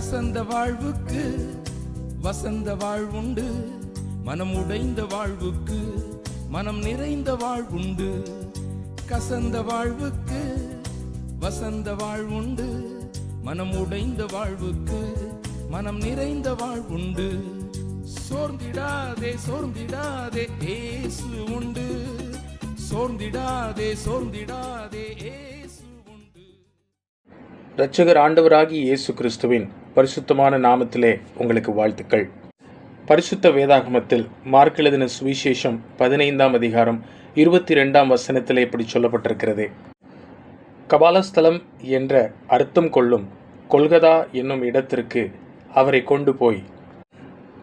கசந்த வாழ்வுக்கு வசந்த வாழ்வுண்டு மனம் உடைந்த வாழ்வுக்கு மனம் நிறைந்த வாழ்வுண்டு கசந்த வாழ்வுக்கு வசந்த வாழ்வுண்டு மனம் உடைந்த வாழ்வுக்கு மனம் நிறைந்த வாழ்வுண்டு சோர்ந்திடாதே சோர்ந்திடாதே ஏசு உண்டு. சோர்ந்திடாதே சோர்ந்திடாதே ஏ இரட்சகர் ஆண்டவராகி இயேசு கிறிஸ்துவின் பரிசுத்தமான நாமத்திலே உங்களுக்கு வாழ்த்துக்கள். பரிசுத்த வேதாகமத்தில் மார்க்கெழுதின சுவிசேஷம் பதினைந்தாம் அதிகாரம் இருபத்தி ரெண்டாம் வசனத்திலே இப்படி சொல்லப்பட்டிருக்கிறது. கபாலஸ்தலம் என்ற அர்த்தம் கொள்ளும் கொல்கதா என்னும் இடத்திற்கு அவரை கொண்டு போய்.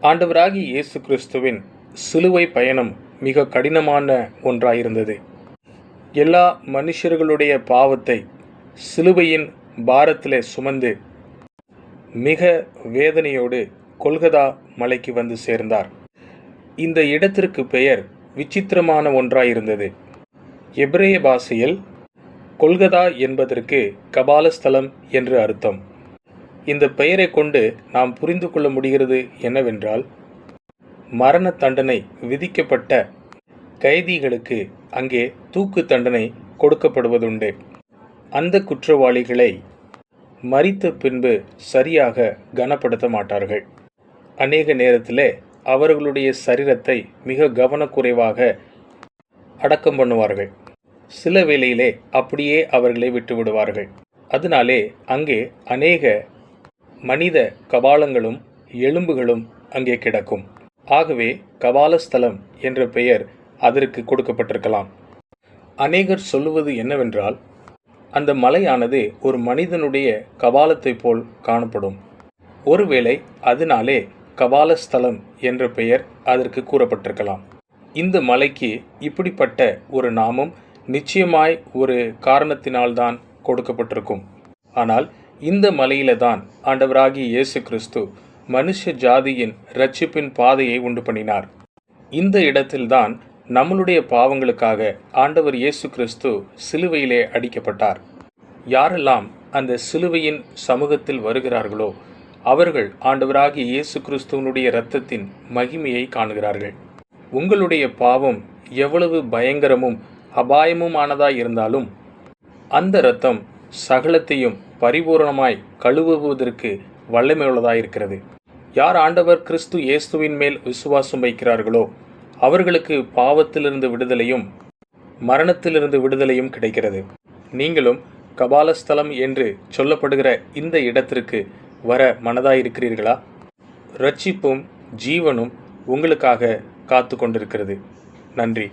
ஆண்டவராகி இயேசு கிறிஸ்துவின் சிலுவை பயணம் மிக கடினமான ஒன்றாயிருந்தது. எல்லா மனுஷர்களுடைய பாவத்தை சிலுவையின் பாரத்திலே சுமந்து மிக வேதனையோடு கொல்கதா மலைக்கு வந்து சேர்ந்தார். இந்த இடத்திற்கு பெயர் விசித்திரமான ஒன்றாயிருந்தது. எபிரேய பாஷையில் கொல்கதா என்பதற்கு கபாலஸ்தலம் என்று அர்த்தம். இந்த பெயரை கொண்டு நாம் புரிந்து கொள்ள முடிகிறது என்னவென்றால் மரண தண்டனை விதிக்கப்பட்ட கைதிகளுக்கு அங்கே தூக்கு தண்டனை கொடுக்கப்படுவதுண்டு. அந்த குற்றவாளிகளை மரித்த பின்பு சரியாக கனப்படுத்த மாட்டார்கள். அநேக நேரத்திலே அவர்களுடைய சரீரத்தை மிக கவனக்குறைவாக அடக்கம் பண்ணுவார்கள். சில வேளையிலே அப்படியே அவர்களை விட்டு விடுவார்கள். அதனாலே அங்கே அநேக மனித கபாலங்களும் எலும்புகளும் அங்கே கிடக்கும். ஆகவே கபாலஸ்தலம் என்ற பெயர் அதற்கு கொடுக்கப்பட்டிருக்கலாம். அநேகர் சொல்லுவது என்னவென்றால் அந்த மலையானது ஒரு மனிதனுடைய கபாலத்தைப் போல் காணப்படும். ஒருவேளை அதனாலே கபாலஸ்தலம் என்ற பெயர் அதற்கு கூறப்பட்டிருக்கலாம். இந்த மலைக்கு இப்படிப்பட்ட ஒரு நாமம் நிச்சயமாய் ஒரு காரணத்தினால்தான் கொடுக்கப்பட்டிருக்கும். ஆனால் இந்த மலையில தான் ஆண்டவராகிய இயேசு கிறிஸ்து மனுஷ ஜாதியின் ரட்சிப்பின் பாதையை உண்டு பண்ணினார். இந்த இடத்தில்தான் நம்மளுடைய பாவங்களுக்காக ஆண்டவர் இயேசு கிறிஸ்து சிலுவையிலே அடிக்கப்பட்டார். யாரெல்லாம் அந்த சிலுவையின் சமூகத்தில் வருகிறார்களோ அவர்கள் ஆண்டவராகிய இயேசு கிறிஸ்துவனுடைய இரத்தத்தின் மகிமையை காணுகிறார்கள். உங்களுடைய பாவம் எவ்வளவு பயங்கரமும் அபாயமுமானதாய் இருந்தாலும் அந்த இரத்தம் சகலத்தையும் பரிபூரணமாய் கழுவுவதற்கு வல்லமையுள்ளதாயிருக்கிறது யார் ஆண்டவர் கிறிஸ்து இயேசுவின் மேல் விசுவாசம் வைக்கிறார்களோ அவர்களுக்கு பாவத்திலிருந்து விடுதலையும் மரணத்திலிருந்து விடுதலையும் கிடைக்கிறது. நீங்களும் கபாலஸ்தலம் என்று சொல்லப்படுகிற இந்த இடத்திற்கு வர மனதாயிருக்கிறீர்களா? ரட்சிப்பும் ஜீவனும் உங்களுக்காக காத்து கொண்டிருக்கிறது நன்றி.